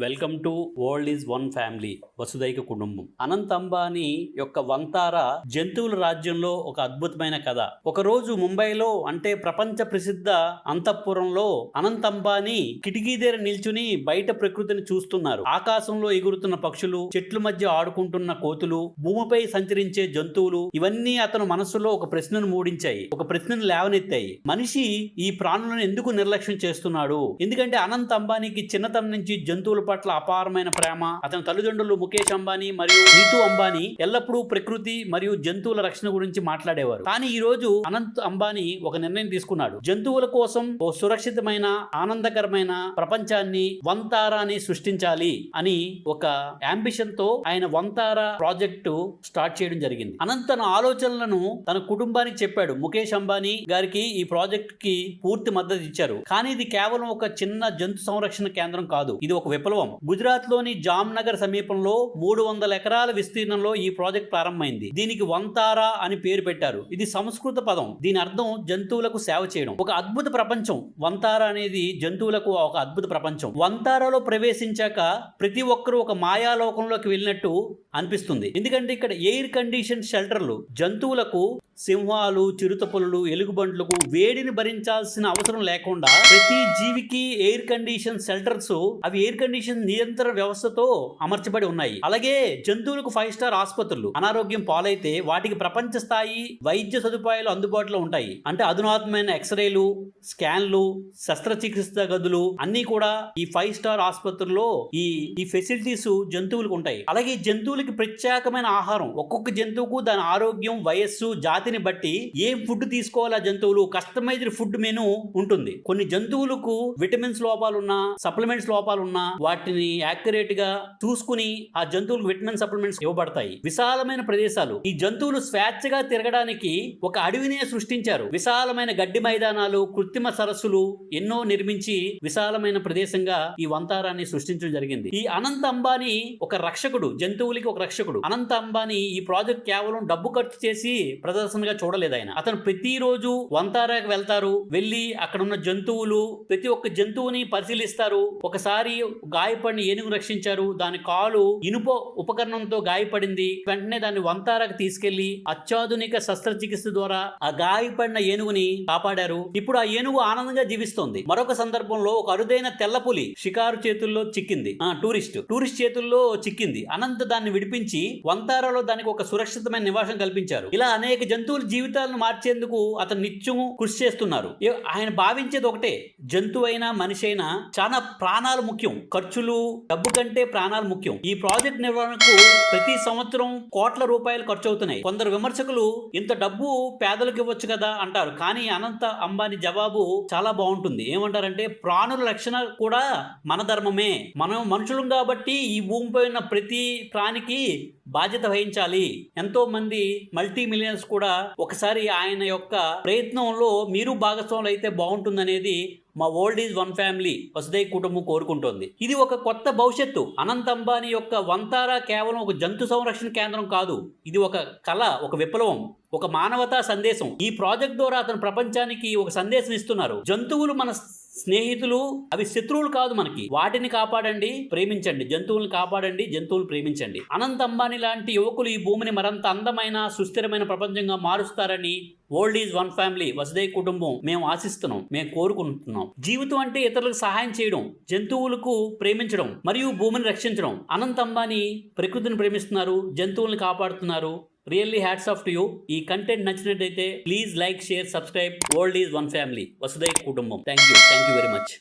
Welcome to world is one family Vasudhaika Kutumbam. Anant Ambani యొక్క వంతార జంతువుల రాజ్యంలో ఒక అద్భుతమైన కథ. ఒక రోజు ముంబైలో అంటే ప్రపంచ ప్రసిద్ధ అంతఃపురంలో అనంత్ అంబానీ కిటికీ దగ్గర నిల్చుని బయట ప్రకృతిని చూస్తున్నారు. ఆకాశంలో ఎగురుతున్న పక్షులు చెట్ల మధ్య ఆడుకుంటున్న కోతులు భూమిపై సంచరించే జంతువులు ఇవన్నీ అతను మనస్సులో ఒక ప్రశ్నను మూడించాయి. ఒక ప్రశ్నను లేవనెత్తాయి. మనిషి ఈ ప్రాణులను ఎందుకు నిర్లక్ష్యం చేస్తున్నాడు? ఎందుకంటే అనంత్ అంబానీకి చిన్నతనం నుంచి జంతువుల పట్ల అపారమైన ప్రేమ. అతని తల్లిదండ్రులు ముఖేష్ అంబానీ మరియు నీతు అంబానీ ఎల్లప్పుడూ ప్రకృతి మరియు జంతువుల రక్షణ గురించి మాట్లాడేవారు. కానీ ఈ రోజు అనంత్ అంబానీ ఒక నిర్ణయం తీసుకున్నాడు. జంతువుల కోసం ఓ సురక్షితమైన ఆనందకరమైన ప్రపంచాన్ని వంతారాని సృష్టించాలి అని ఒక అంబిషన్తో ఆయన వంతారా ప్రాజెక్టు స్టార్ట్ చేయడం జరిగింది. అనంత్ తన ఆలోచనలను తన కుటుంబానికి చెప్పాడు. ముఖేష్ అంబానీ గారికి ఈ ప్రాజెక్ట్కి పూర్తి మద్దతు ఇచ్చారు. కానీ ఇది కేవలం ఒక చిన్న జంతు సంరక్షణ కేంద్రం కాదు. ఇది ఒక విప్లవం గుజరాత్ గుజరాత్లోని జామ్నగర్ సమీపంలో మూడు వందల ఎకరాల విస్తీర్ణంలో ఈ ప్రాజెక్ట్ ప్రారంభమైంది. దీనికి వంతారా అని పేరు పెట్టారు. ఇది సంస్కృత పదం. దీని అర్థం జంతువులకు సేవ చేయడం. ఒక అద్భుత ప్రపంచం. వంతారా అనేది జంతువులకు ఒక అద్భుత ప్రపంచం. వంతారాలో ప్రవేశించాక ప్రతి ఒక్కరూ ఒక మాయాలోకంలోకి వెళ్ళినట్టు అనిపిస్తుంది. ఎందుకంటే ఇక్కడ ఎయిర్ కండిషన్ షెల్టర్లు జంతువులకు సింహాలు చిరుతపులులు ఎలుగుబంట్లకు వేడిని భరించాల్సిన అవసరం లేకుండా ప్రతి జీవికి ఎయిర్ కండిషన్ షెల్టర్స్ అవి ఎయిర్ కండిషన్ నియంత్రణ వ్యవస్థతో అమర్చబడి ఉన్నాయి. అలాగే జంతువులకు ఫైవ్ స్టార్ ఆసుపత్రులు అనారోగ్యం పాలైతే వాటికి ప్రపంచ స్థాయి వైద్య సదుపాయాలు అందుబాటులో ఉంటాయి. అంటే అధునాత్మైన ఎక్స్రేలు స్కాన్లు శస్త్రచికిత్స గదులు అన్ని కూడా ఈ ఫైవ్ స్టార్ ఆసుపత్రుల్లో ఈ ఈ ఫెసిలిటీస్ జంతువులకు ఉంటాయి. అలాగే జంతువులకి ప్రత్యేకమైన ఆహారం ఒక్కొక్క జంతువుకు దాని ఆరోగ్యం వయస్సు జాతి జాతిని బట్టి ఏం ఫుడ్ తీసుకోవాలా జంతువులు? కస్టమైజ్డ్ ఫుడ్ మెనూ ఉంటుంది. కొన్ని జంతువులకు విటమిన్స్ లోపాలున్నా సప్లిమెంట్స్ లోపాలున్నా వాటిని యాక్యురేట్గా చూసుకుని ఆ జంతువులకు విటమిన్ సప్లిమెంట్స్ ఇవ్వబడతాయి. విశాలమైన ప్రదేశాలు. ఈ జంతువులు స్వేచ్ఛగా తిరగడానికి ఒక అడవినే సృష్టించారు. విశాలమైన గడ్డి మైదానాలు కృత్రిమ సరస్సులు ఎన్నో నిర్మించి విశాలమైన ప్రదేశంగా ఈ వంతారాన్ని సృష్టించడం జరిగింది. ఈ అనంత్ అంబానీ ఒక రక్షకుడు జంతువులకి ఒక రక్షకుడు. అనంత అంబానీ ఈ ప్రాజెక్ట్ కేవలం డబ్బు ఖర్చు చేసి ప్రదర్శన ప్రదర్శనగా చూడలేదు ఆయన. అతను ప్రతిరోజు వంతారాకి వెళ్తారు వెళ్ళి అక్కడ ఉన్న జంతువులు ప్రతి ఒక్క జంతువుని పరిశీలిస్తారు. ఒకసారి గాయపడిన ఏనుగు రక్షించారు. దాని కాలు ఇనుప ఉపకరణంతో గాయపడింది. వెంటనే దాన్ని వంతారాకు తీసుకెళ్ళి అత్యాధునిక శస్త్రచికిత్స ద్వారా ఆ గాయపడిన ఏనుగుని కాపాడారు. ఇప్పుడు ఆ ఏనుగు ఆనందంగా జీవిస్తోంది. మరొక సందర్భంలో ఒక అరుదైన తెల్లపులి షికారు చేతుల్లో చిక్కింది. ఆ టూరిస్ట్. టూరిస్ట్ చేతుల్లో చిక్కింది. అనంత దాన్ని విడిపించి వంతారాలో దానికి ఒక సురక్షితమైన నివాసం కల్పించారు. ఇలా అనేక జంతువులు జంతువుల జీవితాలను మార్చేందుకు అతను నిత్యం కృషి చేస్తున్నారు. ఆయన భావించేది ఒకటే జంతువు అయినా మనిషి అయినా చాలా ప్రాణాలు ముఖ్యం. ఖర్చులు డబ్బు కంటే ప్రాణాలు ముఖ్యం. ఈ ప్రాజెక్ట్ నిర్వహణకు ప్రతి సంవత్సరం కోట్ల రూపాయలు ఖర్చు అవుతున్నాయి కొందరు విమర్శకులు ఇంత డబ్బు పేదలకు ఇవ్వచ్చు కదా అంటారు. కానీ అనంత అంబానీ జవాబు చాలా బాగుంటుంది. ఏమంటారంటే ప్రాణుల రక్షణ కూడా మన ధర్మమే. మనం మనుషులం కాబట్టి ఈ భూమిపై ఉన్న ప్రతి ప్రాణికి బాధ్యత వహించాలి. ఎంతో మంది మల్టీ మిలియన్స్ కూడా ఒకసారి ఆయన యొక్క ప్రయత్నంలో మీరు భాగస్వాములు అయితే బాగుంటుందనేది మా world is one family Vasudhaika Kutumbam కోరుకుంటోంది. ఇది ఒక కొత్త భవిష్యత్తు. అనంత్ అంబానీ యొక్క వంతారా కేవలం ఒక జంతు సంరక్షణ కేంద్రం కాదు. ఇది ఒక కళ ఒక విప్లవం ఒక మానవతా సందేశం. ఈ ప్రాజెక్ట్ ద్వారా అతను ప్రపంచానికి ఒక సందేశం ఇస్తున్నారు. జంతువులు మన స్నేహితులు అవి శత్రువులు కాదు మనకి. వాటిని కాపాడండి ప్రేమించండి. జంతువులను కాపాడండి జంతువులు ప్రేమించండి. అనంత అంబానీ లాంటి యువకులు ఈ భూమిని మరంత అందమైన సుస్థిరమైన ప్రపంచంగా మారుస్తారని world is one family Vasudhaika Kutumbam మేము ఆశిస్తున్నాం మేము కోరుకుంటున్నాం. జీవితం అంటే ఇతరులకు సహాయం చేయడం జంతువులకు ప్రేమించడం మరియు భూమిని రక్షించడం. అనంత అంబానీ ప్రకృతిని ప్రేమిస్తున్నారు జంతువుల్ని కాపాడుతున్నారు really hats off to you ఈ కంటెంట్ నచ్చినట్టయితే please like share subscribe world is one family Vasudhaika Kutumbam. Thank you thank you very much